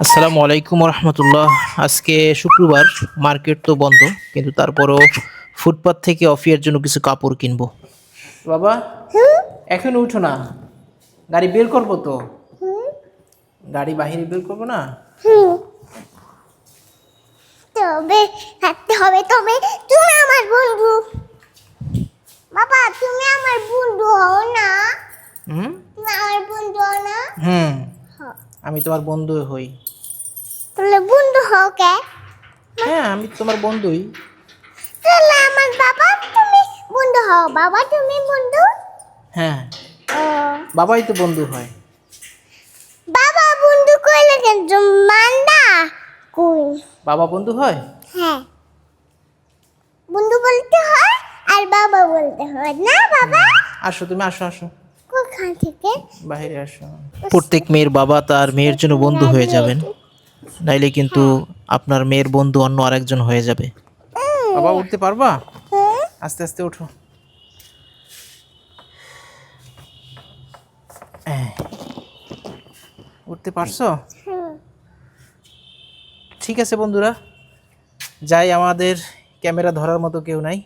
আসসালামু আলাইকুম রহমতুল্লাহ আজকে শুক্রবার মার্কেট তো বন্ধ কিন্তু তারপরও ফুটপাথ থেকে অফিয়ার জন্য কিছু কাপড় কিনবো। বাবা এখন উঠো না। গাড়ি বের করব তো। গাড়ি বাহিরে বের করব না? তবে থাকতে হবে তবে তুমি আমার বন্ধু। বাবা তুমি আমার বন্ধু হও না। হুম? তুমি আমার বন্ধু হও না হুম হ্যাঁ। আমি তোমার বন্ধু হই। তাহলে বন্ধু হও কে? হ্যাঁ আমি তোমার বন্ধুই। তাহলে আমার বাবা তুমি বন্ধু হও বাবা তুমি বন্ধু? হ্যাঁ বাবাই তো বন্ধু হয়। বাবা বন্ধু কইলে কিন্তু মান্দা কই? বাবা বন্ধু হয়? হ্যাঁ। বন্ধু বলতে হয় আর বাবা বলতে হয় না বাবা? আসো তুমি আসো আসো। কোখান থেকে বাইরে আসো। প্রত্যেক মেয়ের বাবা তার মেয়ের জন্য বন্ধু হয়ে যাবেন। নাইলে কিন্তু আপনার মেয়ের বন্ধু অন্য আরেকজন হয়ে যাবে। বাবা উঠতে পারবা? আস্তে আস্তে ওঠো এই, উঠতে পারছ? ঠিক আছে বন্ধুরা যাই আমাদের ক্যামেরা ধরার মতো কেউ নাই।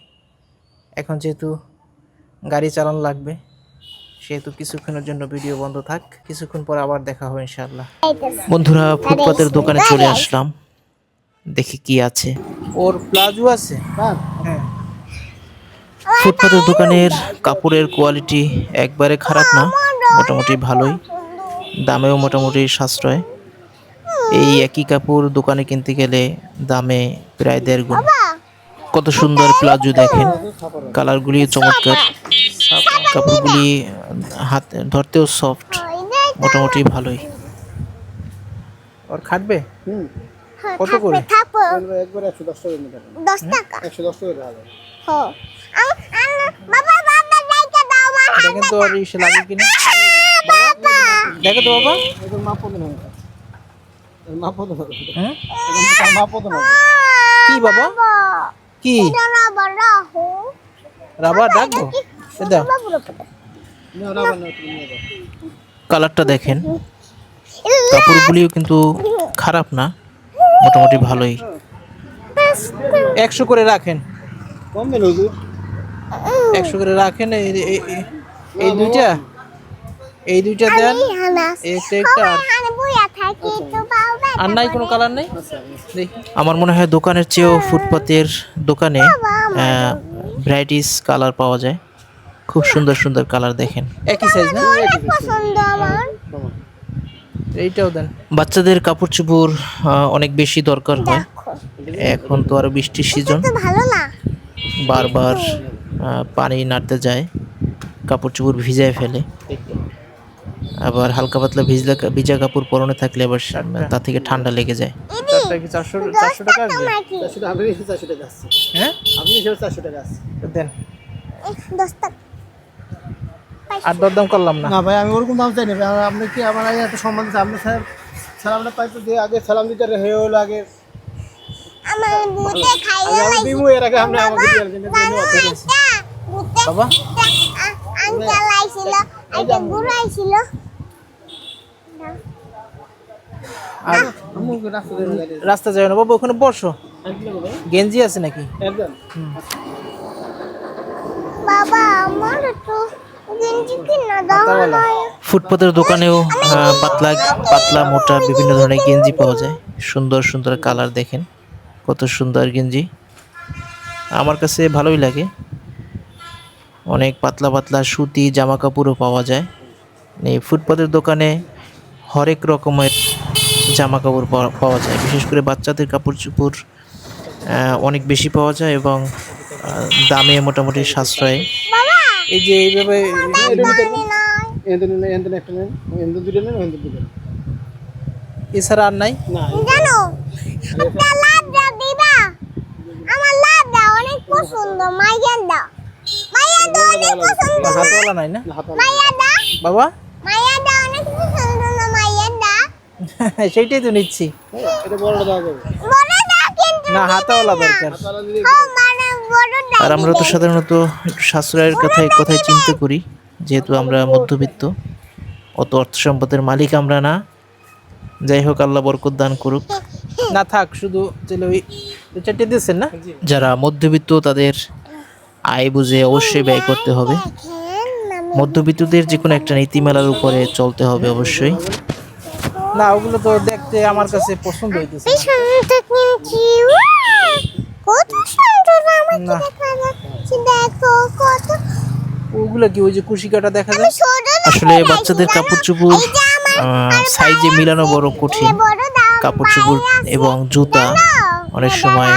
এখন যেহেতু গাড়ি চালান লাগবে। সেহেতু কিছুক্ষণের জন্য ভিডিও বন্ধ থাক। কিছুক্ষণ পর আবার দেখা হবে ইনশাআল্লাহ। এইটাছে। বন্ধুরা ফুটপাতের দোকানে চলে আসলাম। দেখি কি আছে। ওর প্লাজো আছে? হ্যাঁ। ফুটপাতের দোকানের কাপড়ের কোয়ালিটি একবারে খারাপ না মোটামুটি ভালোই। দামেও মোটামুটি সাশ্রয়। এই একই কাপড় দোকানে কিনতে গেলে দামে প্রায় দেড় গুণ। কত সুন্দর প্লাজো দেখেন। কালারগুলি চমৎকার। কাপড়গুলি হাত ধরতেও সফট মোটামুটি ভালোই। ওর খাটবে? হ্যাঁ, কত করে? থাকব। একবার একশো দশ টাকা মিটার দশ টাকা? বাবা বাবা দাও আমার হাত। দেখেন তো আর ইসে লাগে কিনা? বাবা! দেখো তো বাবা। মাপ মাপ হুম? মাপ কি বাবা? কি? এটা না রাবার ডাকবো কালারটা দেখেন। কাপড়গুলিও কিন্তু খারাপ না মোটামুটি ভালোই। একশো করে রাখেন। একশো করে রাখেন এই দুইটা। এই দুইটা দেন। একটা একটা আর নাই কোনো কালার নেই? আচ্ছা আমার মনে হয় দোকানের চেয়েও ফুটপাতের দোকানে। ভ্যারাইটিস কালার পাওয়া যায়। খুব সুন্দর সুন্দর কালার দেখেন। একই সাইজ না? অনেক পছন্দ আমার। এইটাও দেন। বাচ্চাদের কাপড় চোপড় অনেক বেশি দরকার হয়। এখন তো আরও বৃষ্টির সিজন ভালো না। বারবার পানি নাড়তে যায় কাপড় চোপড় ভিজায় ফেলে। আবার হালকা পাতলা ভিজলা ভিজা কাপড় পরনে থাকলে আবার তা থেকে ঠান্ডা লেগে যায়। টাকা টাকা হ্যাঁ? আপনি টাকা দেন। দশ টাকা। আর দরদাম করলাম না। না ভাই আমি ওরকম দাম চাই না ভাই। আপনি কি আমার আগে এত সম্মান দিচ্ছে আপনি স্যার সালামটা পাইতে দিয়ে আগে সালাম দিতে হয়ে হলো আগে। আমার বুতে খাইয়ে দিমু এর আগে আমাকে দিয়ে বুতে বাবা। আঙ্কেল আইছিল আইতে গুরু আইছিল। আর রাস্তা যাবে না। বাবা ওখানে বসো। গেঞ্জি আছে নাকি? বাবা আমার তো ফুটপাতের দোকানেও পাতলা পাতলা, মোটা, বিভিন্ন ধরনের গেঞ্জি পাওয়া যায়। সুন্দর সুন্দর কালার দেখেন, কত সুন্দর গেঞ্জি। আমার কাছে ভালোই লাগে। অনেক পাতলা পাতলা সুতি জামা কাপড়ও পাওয়া যায়। এই ফুটপাতের দোকানে হরেক রকমের জামা কাপড় পাওয়া যায়। বিশেষ করে বাচ্চাদের কাপড় চোপড় অনেক বেশি পাওয়া যায় এবং দামে মোটামুটি সাশ্রয়। এই যে এইভাবে জানি না। এন্দন এন্দন একটা নেন এন্দন দুটো নেন এন্দন দুটো এছাড়া আর নাই? না জানো একটা লাভ দাও দিবা। আমার লাভ দাও অনেক পছন্দ মাইয়ার দাও। মাইয়ার দাও অনেক পছন্দ হাতওয়ালা নাই না? হাত মাইয়ার দাও। বাবা? মাইয়ার দাও অনেক পছন্দ না মাইয়ার দাও। সেইটাই তো নিচ্ছি। এটা বড়টা কিন্তু না হাতাওয়ালা দরকার। আর আমরা তো সাধারণত একটু সাশ্রয়ের কথাই কথাই চিন্তা করি যেহেতু আমরা মধ্যবিত্ত। অত অর্থ সম্পদের মালিক আমরা না। যাই হোক আল্লাহ বরকত দান করুক। না থাক শুধু ওই ওই চারটে দিয়েছেন না? যারা মধ্যবিত্ত তাদের আয় বুঝে অবশ্যই ব্যয় করতে হবে। মধ্যবিত্তদের যে কোনো একটা নীতিমালার উপরে চলতে হবে অবশ্যই। না ওগুলো তো দেখতে আমার কাছে পছন্দ হইতেছে কত না। দেখো কত। ওগুলো কি ওই যে কুশি কাটা দেখা যায়? আসলে বাচ্চাদের কাপড় চোপড় সাইজে মিলানো বড় কঠিন কাপড় চোপড় এবং জুতা অনেক সময়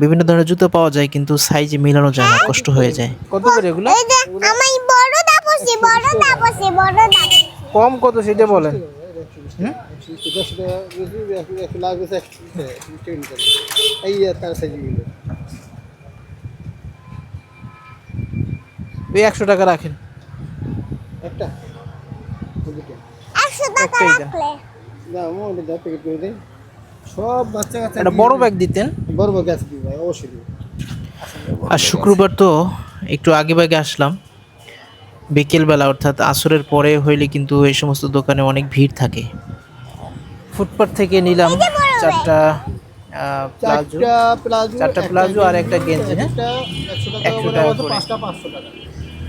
বিভিন্ন ধরনের জুতো পাওয়া যায় কিন্তু সাইজে মিলানো যায় না কষ্ট হয়ে যায়। কত করে এগুলো? এই যে আমার বড় দাপসি বড় দাপসি বড় দাপসি কম কত সেটা বলেন। হুম? দশ টাকা বেশি, একশো একশো লাখ বেশি, একশো একশো টাকা নিতে হবে। এই যে তার সাইজগুলো ওই একশো টাকা রাখেন। একটা। সব বাচ্চা কাচ্চা একটা বড় ব্যাগ দিতেন। বড় ভাই? অবশ্যই আর শুক্রবার তো একটু আগে ভাগে আসলাম। বিকেলবেলা অর্থাৎ আসরের পরে হইলে কিন্তু এই সমস্ত দোকানে অনেক ভিড় থাকে। ফুটপাথ থেকে নিলাম চারটা প্লাজো। চারটা প্লাজো আর একটা গেঞ্জি, হ্যাঁ? একশো টাকা।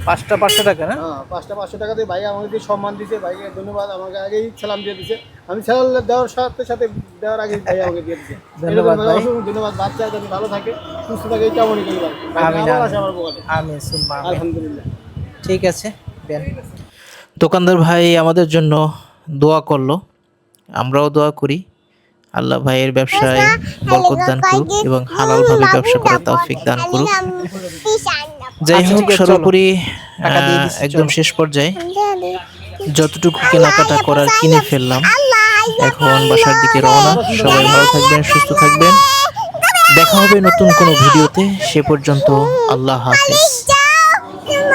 পাঁচটা পাঁচশো টাকা না? হ্যাঁ পাঁচটা পাঁচশো টাকা দিয়ে ভাই আমাকে সম্মান দিয়েছে ভাইকে ধন্যবাদ আমাকে আগেই সালাম দিয়ে দিছে আমি সালাম দেওয়ার সাথে সাথে দেওয়ার আগে ভাই আমাকে দিয়ে দিছে ধন্যবাদ ধন্যবাদ বাচ্চা যদি ভালো থাকে সুস্থ থাকে এই কামনি করি আমি সুম্মা আলহামদুলিল্লাহ। ঠিক আছে দেন। দোকানদার ভাই আমাদের জন্য দোয়া করল আমরাও দোয়া করি। আল্লাহ ভাইয়ের ব্যবসায় বরকত দান করুক এবং হালালভাবে ব্যবসা করার তৌফিক দান করুক। যাই আচ্ছা, হোক ঠিক সর্বোপরি একদম। শেষ পর্যায়ে যতটুকু কেনাকাটা করার কিনে ফেললাম। এখন বাসার দিকে রওনা। সবাই ভালো থাকবেন সুস্থ থাকবেন। দেখা হবে নতুন কোনো ভিডিওতে। সে পর্যন্ত আল্লাহ হাফিজ।